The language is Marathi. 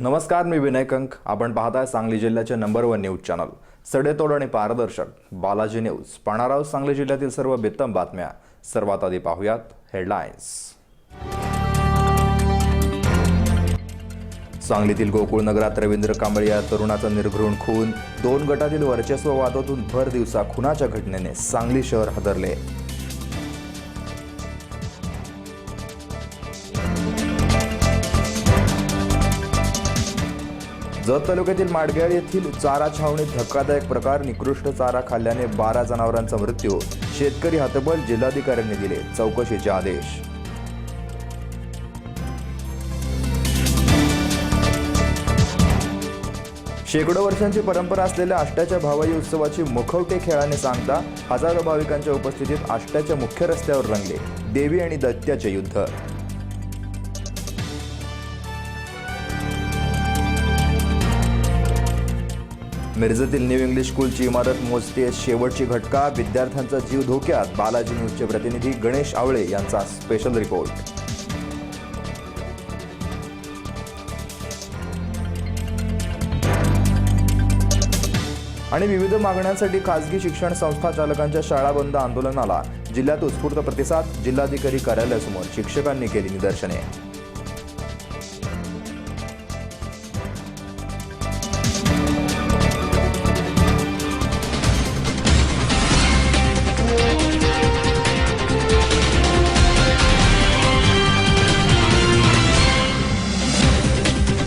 नमस्कार मी विनय कंक आपण पाहताय सांगली जिल्ह्याचे नंबर वन न्यूज चॅनल सडेतोड आणि पारदर्शक. बालाजी न्यूज पाहणार आहोत सांगली जिल्ह्यातील सर्व बेत्तम बातम्या. सर्वात आधी पाहूयात हेडलाईन्स सांगलीतील गोकुळ नगरात रवींद्र कांबळे या तरुणाचा निर्घृण खून. दोन गटातील वर्चस्व वादातून भर दिवसा खुनाच्या घटनेने सांगली शहर हादरले. जत तालुक्यातील माडग्याळ येथील चारा छावणीत धक्कादायक प्रकार निकृष्ट चारा खाल्ल्याने बारा जनावरांचा मृत्यू. शेतकरी हतबल जिल्हाधिकाऱ्यांनी दिले चौकशीचे आदेश. शेकडो वर्षांची परंपरा असलेल्या आष्ट्याच्या भावाई उत्सवाची मुखवटे खेळाने सांगता हजारो भाविकांच्या उपस्थितीत आष्ट्याच्या मुख्य रस्त्यावर रंगले देवी आणि दत्त्याचे युद्ध. मिरजेतील न्यू इंग्लिश स्कूलची इमारत मोजते शेवटची घटका. विद्यार्थ्यांचा जीव धोक्यात. बालाजी न्यूजचे प्रतिनिधी गणेश आवळे यांचा स्पेशल रिपोर्ट आणि विविध मागण्यांसाठी खासगी शिक्षण संस्था चालकांच्या शाळा बंद आंदोलनाला. जिल्ह्यात उत्स्फूर्त प्रतिसाद. जिल्हाधिकारी कार्यालयासमोर शिक्षकांनी केली निदर्शने.